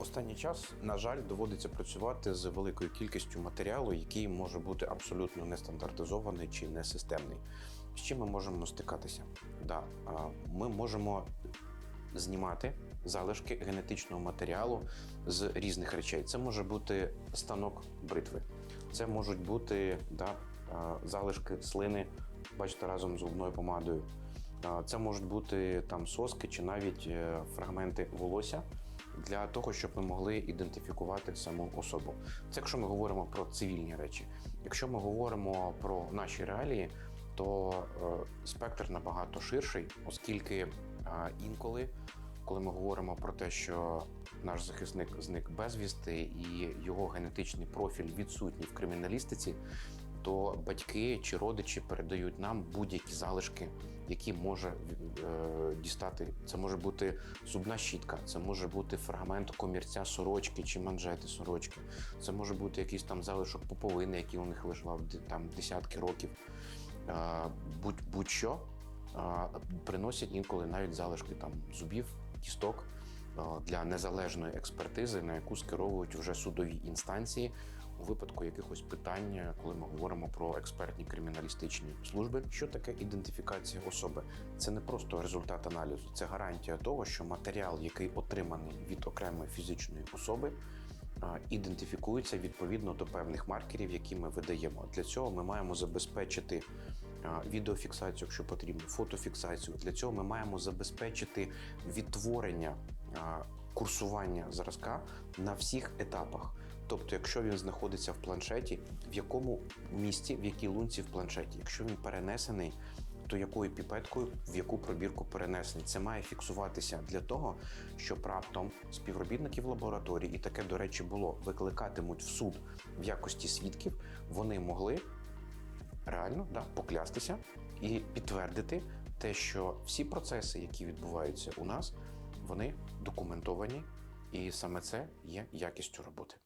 Останній час, на жаль, доводиться працювати з великою кількістю матеріалу, який може бути абсолютно нестандартизований чи несистемний. З чим ми можемо стикатися? Да, ми можемо знімати залишки генетичного матеріалу з різних речей. Це може бути станок бритви, це можуть бути да, залишки слини, бачите, разом з зубною помадою. Це можуть бути там соски чи навіть е, фрагменти волосся для того, щоб ми могли ідентифікувати саму особу. Це якщо ми говоримо про цивільні речі. Якщо ми говоримо про наші реалії, то е, спектр набагато ширший, оскільки е, інколи, коли ми говоримо про те, що наш захисник зник безвісти і його генетичний профіль відсутній в криміналістиці, то батьки чи родичі передають нам будь-які залишки, які може е, дістати. Це може бути зубна щітка, це може бути фрагмент комірця сорочки чи манжети сорочки, це може бути якийсь там залишок поповини, який у них лежав там десятки років. Е, будь, е, приносять інколи навіть залишки там зубів, кісток для незалежної експертизи, на яку скеровують вже судові інстанції у випадку якихось питань, коли ми говоримо про експертні криміналістичні служби. Що таке ідентифікація особи? Це не просто результат аналізу, це гарантія того, що матеріал, який отриманий від окремої фізичної особи, а, ідентифікується відповідно до певних маркерів, які ми видаємо. Для цього ми маємо забезпечити відеофіксацію, якщо потрібно, фотофіксацію. Для цього ми маємо забезпечити відтворення курсування зразка на всіх етапах. Тобто, якщо він знаходиться в планшеті, в якому місці, в якій лунці в планшеті, якщо він перенесений, то якою піпеткою в яку пробірку перенесений. Це має фіксуватися для того, щоб раптом співробітників лабораторії, і таке, до речі, було, викликатимуть в суд в якості свідків, вони могли реально да, поклястися і підтвердити те, що всі процеси, які відбуваються у нас, вони документовані, і саме це є якістю роботи.